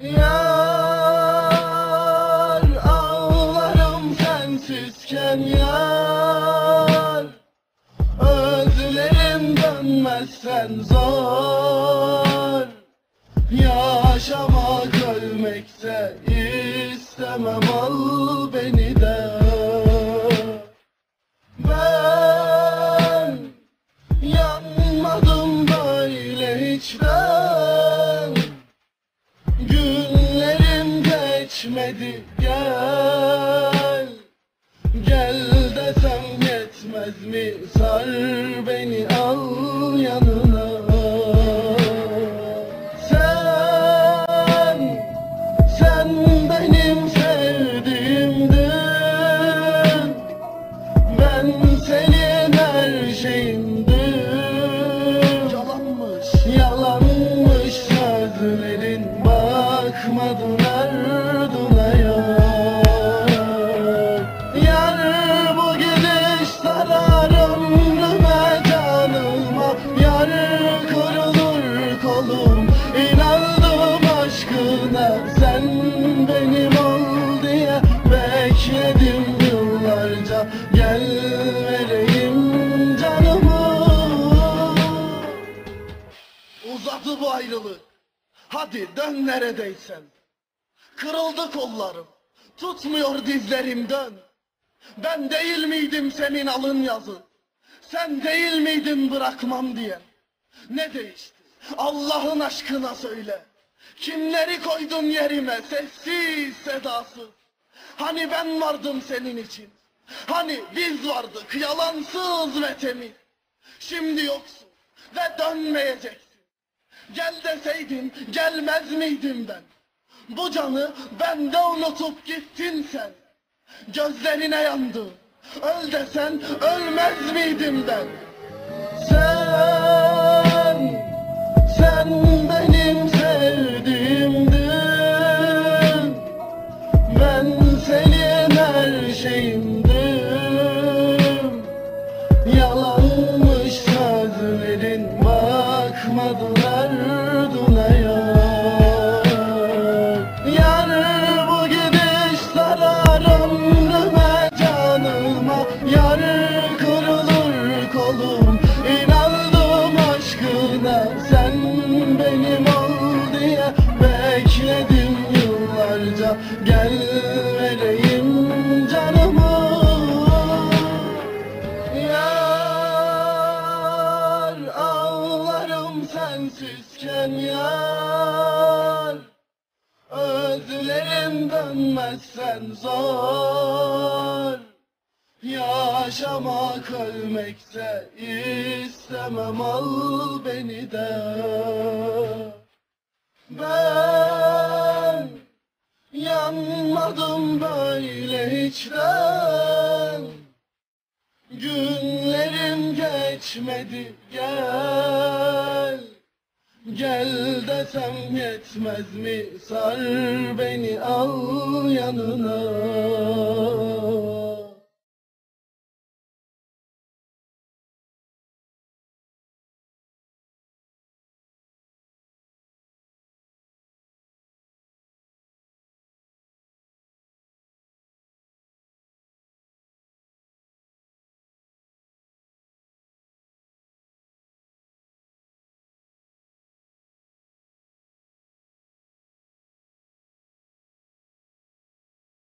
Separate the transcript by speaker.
Speaker 1: Yar ağlarım sensizken yar. Özlerim dönmezsen zor. Yaşamak ölmekse istemem al beni de geçmedi gel. Gel desem yetmez mi? Sar beni al yanına Uzadı bu ayrılık. Hadi dön neredeysen Kırıldı kollarım. Tutmuyor dizlerim dön Ben değil miydim senin alın yazı? Sen değil miydin bırakmam diyen? Ne değişti? Allah'ın aşkına söyle. Kimleri koydun yerime sessiz sedasız Hani ben vardım senin için? Hani biz vardık yalansız ve temiz? Şimdi yoksun ve dönmeyeceksin. Gel deseydin gelmez miydim ben? Bu canı bende unutup gittin sen. Gözlerine yandı. Öl desen ölmez miydim ben? Sen, sen sensizken yar Özlerim dönmezsen zor. Yaşamak ölmekse istemem al beni de. Ben yanmadım böyle hiçten. Günlerim geçmedi gel Gel desem yetmez mi sar beni al yanına